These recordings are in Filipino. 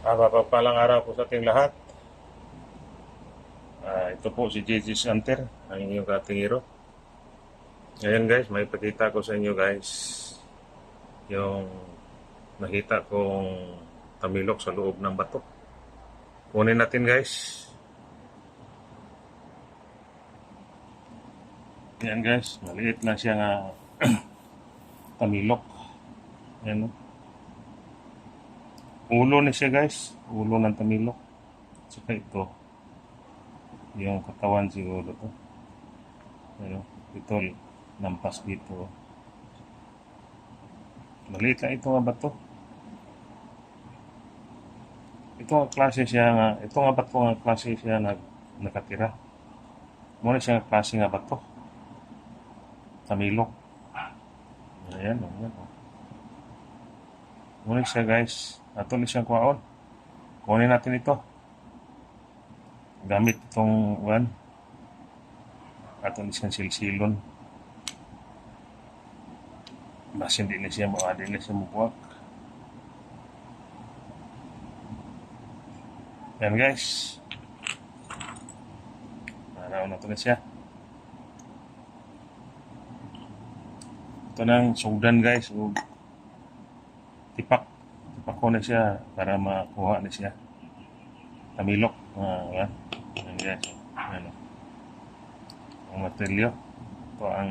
Ah, mapagpalang araw po sa ating lahat. Ah, ito po si JJ Santer, ang inyong katingiro. Ngayon guys, may pakita ko sa inyo guys yung nakita kong tamilok sa loob ng bato. Kunin natin guys. Yan guys, maliit lang siya nga tamilok. Yan oh. Ulo ni siya guys. Ulo ng tamilok. Saka ito. Yung katawan siguro to. Ano, ito lampas dito. Maliit lang ito nga bato. Ito nga klase siya nga, ito nga bato nga klase siya nag, nakatira. Muna siya nga klase nga bato. Tamilok. Ayan, oh, ayan. Muna siya guys. Ato ni siyang kuhaon. Kunin natin ito. Gamit itong one. Ato ni siyang silsilon. Mas hindi na siya mo, hindi na siya mabuwak. Yan guys. Naraw na ito na siya. Ito ng sugdan guys. O, tipak. Tipak ko na siya para makuha na siya. Tamilok. Uh, yan. Yan guys. Yan o. Ang materyalo. Ito ang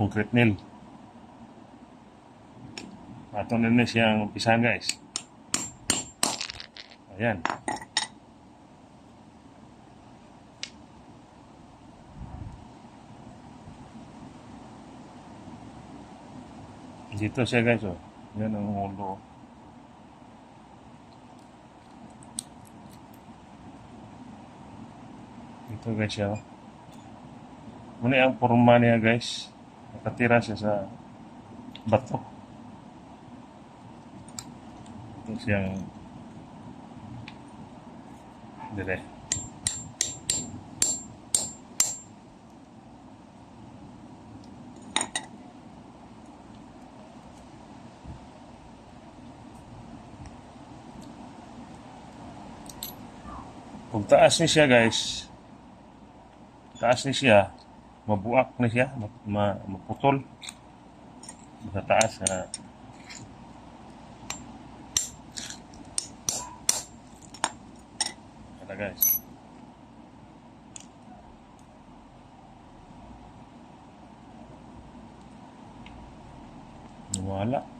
concrete nail. Ato na na siyang umpisahan guys. Ayan. Dito siya guys oh. Yan ang ulo. Dito guys siya. Muna ang forma niya guys. Nakatira siya sa bato. Ito siyang dire. Kung taas ni siya guys, taas ni siya, mabuak na siya, ma, ma, maputol. Sa taas na Ito guys. Wala.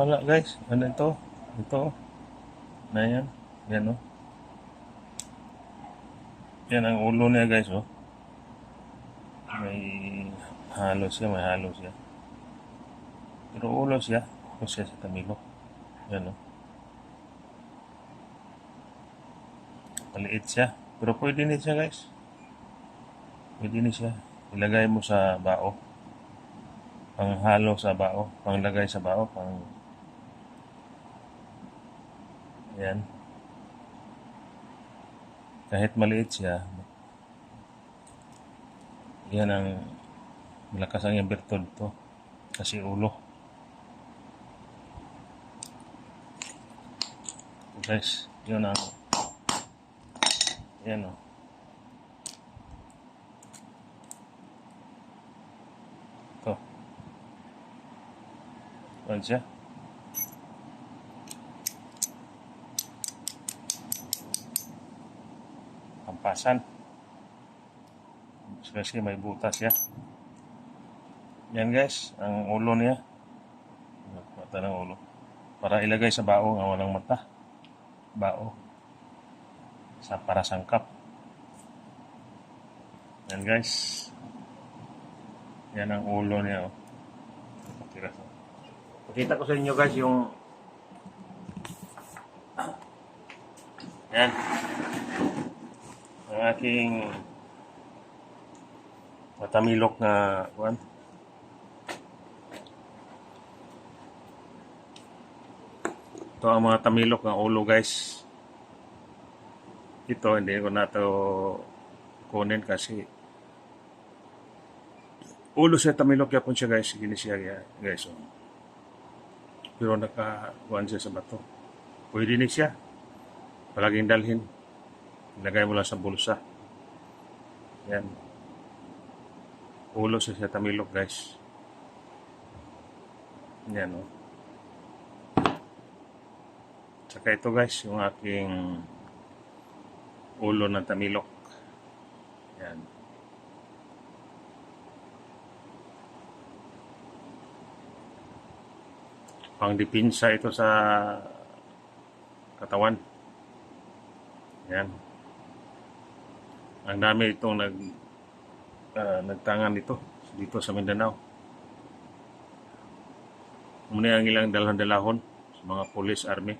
Nawala guys. Ano ito? Ito. Na yan. Yan o. Yan ang ulo niya guys oh. May halo siya, may halo siya. Pero ulo siya. Ulo siya sa tamilo. Yan o. Maliit siya. Pero pwede na siya guys. Pwede na siya. Ilagay mo sa bao panghalo sa bao, panglagay sa bao, pang Ayan. Kahit maliit siya, yan ang malakas ang bertod to. Kasi ulo. Guys, yun ang yan o. Ito. Ayan siya. Kampasan. Kasi may butas siya. Yan guys, ang ulo niya. Mata ng ulo. Para ilagay sa bao nga walang mata. Bao. Sa para sangkap. Yan guys. Yan ang ulo niya. Oh. Pakita ko sa inyo guys yung Yan ang aking matamilok na kuan. Ito ang mga tamilok ng ulo guys. Ito hindi ko na to kunin kasi ulo sa tamilok yapon siya guys. Ginisya guys. Oh. Pero naka kuan siya sa bato. Pwede ni siya. Palaging dalhin. Ilagay mo lang sa bulsa. Yan. Ulo sa siya tamilok guys. Yan oh. Tsaka ito guys, yung aking ulo ng tamilok. Yan. Pangdipinsa ito sa katawan. Yan. Ang dami itong nag ah, nagtangan dito dito sa Mindanao. Muna ang ilang dalhan-dalahon sa mga police army.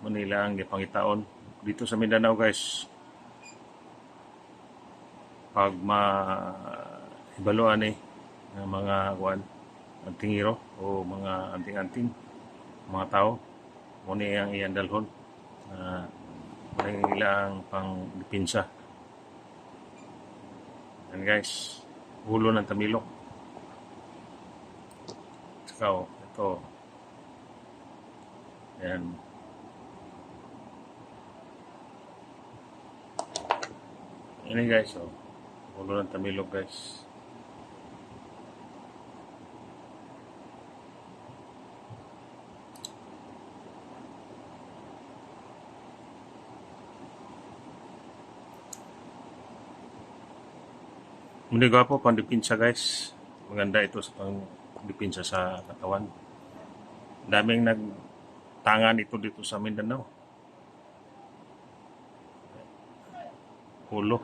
Manila ang gipangitaon dito sa Mindanao guys. Pag ma ibaluan eh ng mga kuan antingiro o mga anting-anting mga tao muna ang iyan dalhon na uh, ilang pang dipinsa. Yan guys, ulo ng tamilok. Tsaka oh, ito. Yan. Ini guys, oh. Ulo ng tamilok guys. Muli po, pandipinsa guys. Maganda ito sa pandipinsa sa katawan. Daming nagtangan ito dito sa Mindanao. Ulo.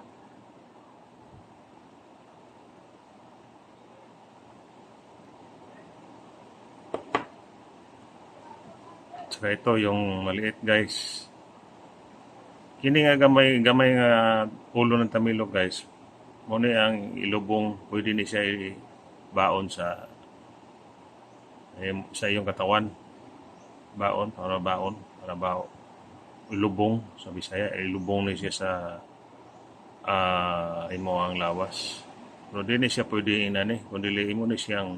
Tsaka ito yung maliit guys. Kini nga gamay gamay nga ulo ng tamilok guys. Muna ang ilubong pwede ni siya baon sa eh, sa iyong katawan. Baon para baon para bao ilubong sa Bisaya ay ilubong ni siya sa ah imo ang lawas. Pero di ni siya pwede inani kundi imo ni siyang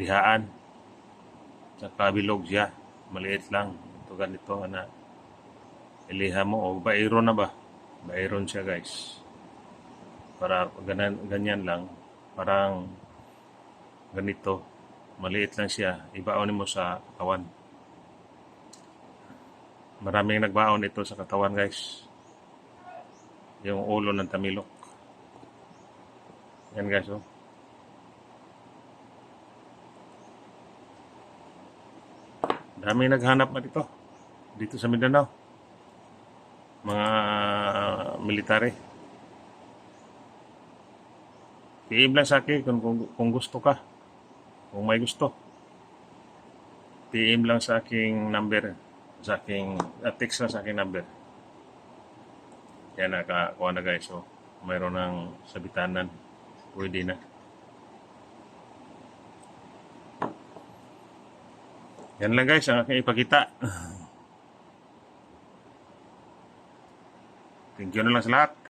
lihaan. Sa kabilog siya maliit lang. Ito ganito na iliha mo o bayron na ba? Bayron siya guys. Para ganan, ganyan lang. Parang ganito. Maliit lang siya. Ibaon mo sa katawan. Maraming nagbaon ito sa katawan guys. Yung ulo ng tamilok. Yan guys oh. Dami naghanap na dito. Dito sa Mindanao. Mga military. PM lang sa akin kung, kung, kung gusto ka. Kung may gusto. PM lang sa aking number. Sa aking, uh, text lang sa aking number. Yan nakakuha na guys. So, mayroon ng sabitanan. Pwede na. Yan lang guys ang aking ipakita. Thank you na lang sa lahat.